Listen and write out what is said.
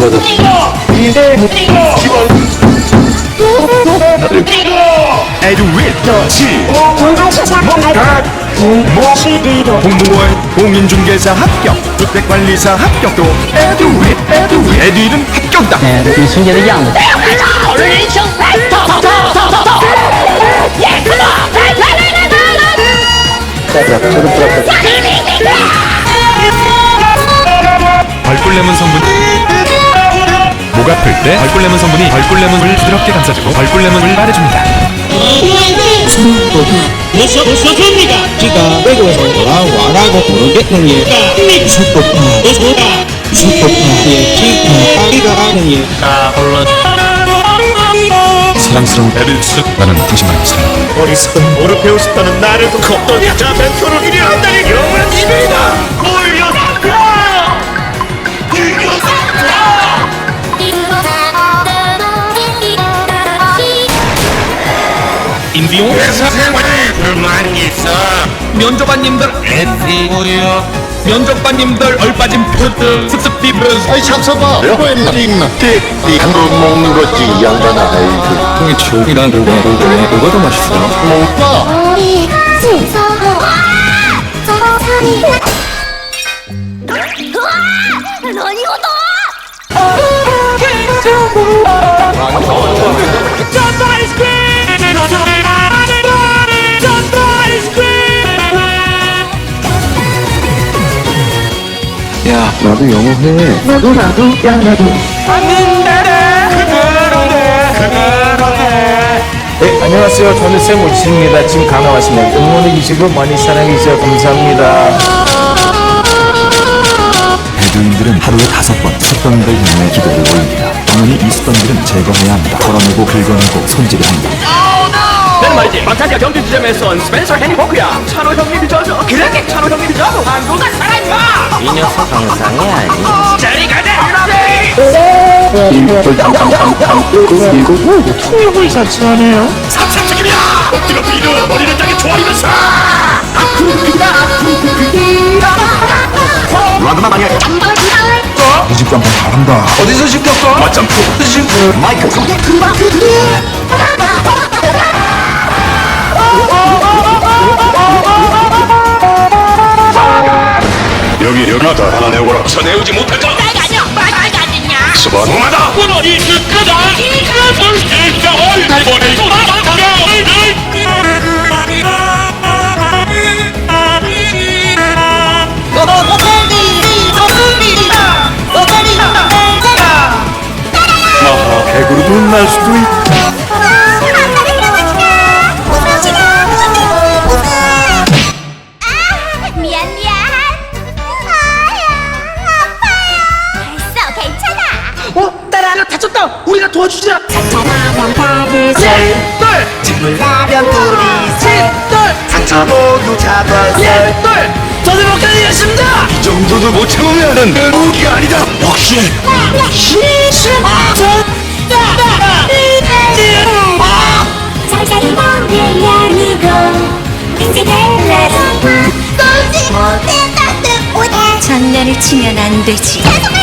거다. 에듀윌 7 공무원 공인중개사 합격 주택관리사 합격도 에듀윌 에듀윌 에듀윌은 합격이다 哎，你春节的样子。人生来，走走走走走走，也是我，来来来来来来来。 벌꿀레몬 성분 목 아플 때 벌꿀레몬 성분이 벌꿀레몬을 부드럽게 감싸주고 벌꿀레몬을 빨아줍니다 섭니다. 지가 외국에서 와라고 부르겠는 예. 슈퍼파 어서 슈퍼파 예. 지가 아이가 하는 예. 사랑스러운 에르스 나는 당신만을 사랑한다 어리석은 모르페우스 따는 나를 두고 어떤 여자 멘토를 이리 한다니 영원한 이별이다 회사 생활에 불만이 있어 면접관님들 에디오리오 면접관님들 얼빠진 표들 습습 비브스 아이 참서봐. 왜 있나? 띠띠 한국 먹는 거지 이 양반아. 아이고. 형이 죽이란 그거 그거 더 맛있어 먹봐. 우 리 순서 정상이 우와! 너니 야 나도 영어 해 네, 안녕하세요. 저는 쌤 오치입니다. 지금 강남 왔습니다. 응원해 주시고 많이 사랑해 주셔서 감사합니다. 배도인들은 하루에 다섯 번 숯덩이를 향해 기도를 올립니다 당연히 이 숯덩이들은 제거해야 합니다 털어내고 긁어내고 손질해야 합니다 나는 말이지. 방탄자 경주 지점에서 스펜서 해니포크야. 찬호 형님이 져서 그렇게 찬호 형님이 져서 한국가 살아있마. 이 녀석 정상이 아니. 저리 가자. 삼삼책임이야 엎드려 비려 머리를 땅에 조아리면서 라그마 마니아 이 집도 한번 잘한다 어디서 시켰어? 맞점프 마이크 여기 여기. 다 하나 내오거라. 쳐내오지 못할까 나가 아니야. 나가 아니냐? 수바 동하다! 오늘이 그거다 이것을 일정을 보내고 개구리도 날 수도 있다 우리가 도와주자. 사랑하면 받으실 셋, 몰라면 둘이 셋, 상처 모두 둘. 저들 먹겠습니다. 이 정도도 못 참으면은 무기 아니다. 역시. 달라져 치면 안 되지. 계속